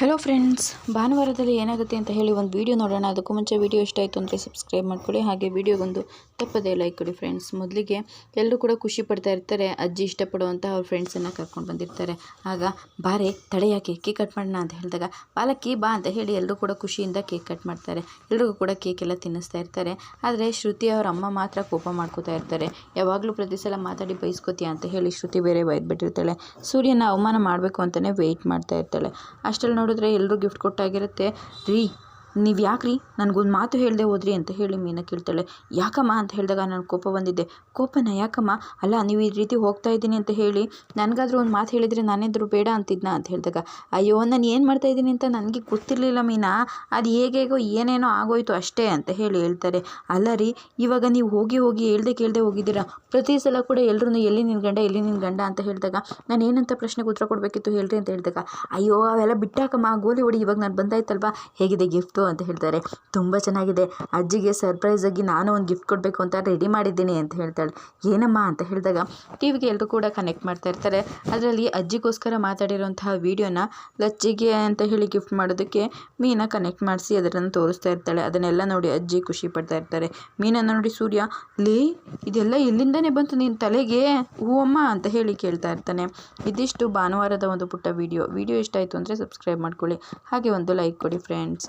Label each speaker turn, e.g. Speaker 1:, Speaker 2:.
Speaker 1: Hello friends ಭಾನುವಾರದಲ್ಲಿ ಏನಾಗುತ್ತೆ ಅಂತ ಹೇಳಿ ಒಂದು ವೀಡಿಯೋ ನೋಡೋಣ. ಅದಕ್ಕೂ ಮುಂಚೆ ವೀಡಿಯೋ ಇಷ್ಟ ಆಯಿತು ಅಂದರೆ ಸಬ್ಸ್ಕ್ರೈಬ್ ಮಾಡ್ಕೊಳ್ಳಿ. ಹಾಗೆ ವೀಡಿಯೋಗೊಂದು ತಪ್ಪದೇ ಲೈಕ್ ಕೊಡಿ ಫ್ರೆಂಡ್ಸ್ ಮೊದಲಿಗೆ ಎಲ್ಲರೂ ಕೂಡ ಖುಷಿ ಪಡ್ತಾ ಇರ್ತಾರೆ. ಅಜ್ಜಿ ಇಷ್ಟಪಡುವಂಥ ಅವ್ರ ಫ್ರೆಂಡ್ಸನ್ನು ಕರ್ಕೊಂಡು ಬಂದಿರ್ತಾರೆ. ಆಗ, ಬಾರೆ ತಡೆಯಾಕೆ ಕೇಕ್ ಕಟ್ ಮಾಡೋಣ ಅಂತ ಹೇಳಿದಾಗ, ಬಾಲಕಿ, ಬಾ ಅಂತ ಹೇಳಿ ಎಲ್ಲರೂ ಕೂಡ ಖುಷಿಯಿಂದ ಕೇಕ್ ಕಟ್ ಮಾಡ್ತಾರೆ. ಎಲ್ರಿಗೂ ಕೂಡ ಕೇಕ್ ಎಲ್ಲ ತಿನ್ನಿಸ್ತಾ ಇರ್ತಾರೆ. ಆದರೆ ಶ್ರುತಿ ಅವ್ರ ಅಮ್ಮ ಮಾತ್ರ ಕೋಪ ಮಾಡ್ಕೋತಾ ಇರ್ತಾರೆ. ಯಾವಾಗಲೂ ಪ್ರತಿ ಸಲ ಮಾತಾಡಿ ಬೈಸ್ಕೋತೀಯ ಅಂತ ಹೇಳಿ ಶ್ರುತಿ ಬೇರೆ ಬೈದ್ಬಿಟ್ಟಿರ್ತಾಳೆ. ಸೂರ್ಯನ ಅವಮಾನ ಮಾಡಬೇಕು ಅಂತಲೇ ವೆಯ್ಟ್ ಮಾಡ್ತಾ ಇರ್ತಾಳೆ. ಅಷ್ಟರಲ್ಲಿ ನೋಡಿದ್ರೆ ಎಲ್ಲರೂ ಗಿಫ್ಟ್ ಕೊಟ್ಟಾಗಿರುತ್ತೆ. ರೀ ನೀವು ಯಾಕ್ರಿ ನನಗೊಂದು ಮಾತು ಹೇಳದೆ ಹೋದ್ರಿ ಅಂತ ಹೇಳಿ ಮೀನಾ ಕೇಳ್ತಾಳೆ. ಯಾಕಮ್ಮ ಅಂತ ಹೇಳಿದಾಗ ನನ್ನ ಕೋಪ ಬಂದಿದ್ದೆ. ಕೋಪನ ಯಾಕಮ್ಮ? ಅಲ್ಲ, ನೀವು ಈ ರೀತಿ ಹೋಗ್ತಾ ಇದ್ದೀನಿ ಅಂತ ಹೇಳಿ ನನಗಾದ್ರೂ ಒಂದು ಮಾತು ಹೇಳಿದರೆ ನಾನೇದ್ರು ಬೇಡ ಅಂತಿದ್ನ ಅಂತ ಹೇಳಿದಾಗ. ಅಯ್ಯೋ, ನಾನು ಏನು ಮಾಡ್ತಾ ಇದ್ದೀನಿ ಅಂತ ನನಗೆ ಗೊತ್ತಿರಲಿಲ್ಲ ಮೀನಾ. ಅದು ಹೇಗೇಗೋ ಏನೇನೋ ಆಗೋಯ್ತು ಅಷ್ಟೇ ಅಂತ ಹೇಳಿ ಹೇಳ್ತಾರೆ. ಅಲ್ಲ ರೀ, ಇವಾಗ ನೀವು ಹೋಗಿ ಹೋಗಿ ಹೇಳ್ದೆ ಕೇಳ್ದೆ ಹೋಗಿದ್ದೀರಾ? ಪ್ರತಿ ಸಲ ಕೂಡ ಎಲ್ಲರೂ ಎಲ್ಲಿ ನಿನ್ನ ಗಂಡ, ಎಲ್ಲಿ ನಿನ್ನ ಗಂಡ ಅಂತ ಹೇಳಿದಾಗ ನಾನು ಏನಂತ ಪ್ರಶ್ನೆಗೆ ಉತ್ತರ ಕೊಡಬೇಕಿತ್ತು ಹೇಳ್ರಿ ಅಂತ ಹೇಳಿದಾಗ. ಅಯ್ಯೋ, ಅವೆಲ್ಲ ಬಿಟ್ಟಾಕಮ್ಮ. ಗೋಲಿ ಹೊಡಿ, ಇವಾಗ ನಾನು ಬಂದಾಯ್ತಲ್ವಾ? ಹೇಗಿದೆ ಗಿಫ್ಟು ಅಂತ ಹೇಳ್ತಾರೆ. ತುಂಬ ಚೆನ್ನಾಗಿದೆ. ಅಜ್ಜಿಗೆ ಸರ್ಪ್ರೈಸಾಗಿ ನಾನು ಒಂದು ಗಿಫ್ಟ್ ಕೊಡಬೇಕು ಅಂತ ರೆಡಿ ಮಾಡಿದ್ದೀನಿ ಅಂತ ಹೇಳ್ತಾಳೆ. ಏನಮ್ಮ ಅಂತ ಹೇಳಿದಾಗ ಟಿ ವಿಗೆ ಎಲ್ಲರೂ ಕೂಡ ಕನೆಕ್ಟ್ ಮಾಡ್ತಾ ಇರ್ತಾರೆ. ಅದರಲ್ಲಿ ಅಜ್ಜಿಗೋಸ್ಕರ ಮಾತಾಡಿರುವಂತಹ ವೀಡಿಯೋನ ಲಚ್ಚಿಗೆ ಅಂತ ಹೇಳಿ ಗಿಫ್ಟ್ ಮಾಡೋದಕ್ಕೆ ಮೀನ ಕನೆಕ್ಟ್ ಮಾಡಿಸಿ ಅದನ್ನು ತೋರಿಸ್ತಾ ಇರ್ತಾಳೆ. ಅದನ್ನೆಲ್ಲ ನೋಡಿ ಅಜ್ಜಿ ಖುಷಿ ಪಡ್ತಾ ಇರ್ತಾರೆ. ಮೀನನ್ನು ನೋಡಿ, ಸೂರ್ಯ, ಲೇ, ಇದೆಲ್ಲ ಇಲ್ಲಿಂದನೇ ಬಂತು ನಿನ್ನ ತಲೆಗೆ? ಹೂವಮ್ಮ ಅಂತ ಹೇಳಿ ಕೇಳ್ತಾ ಇರ್ತಾನೆ. ಇದಿಷ್ಟು ಭಾನುವಾರದ ಒಂದು ಪುಟ್ಟ ವಿಡಿಯೋ ವಿಡಿಯೋ ಇಷ್ಟ ಆಯಿತು ಅಂದರೆ ಸಬ್ಸ್ಕ್ರೈಬ್ ಮಾಡ್ಕೊಳ್ಳಿ. ಹಾಗೆ ಒಂದು ಲೈಕ್ ಕೊಡಿ ಫ್ರೆಂಡ್ಸ್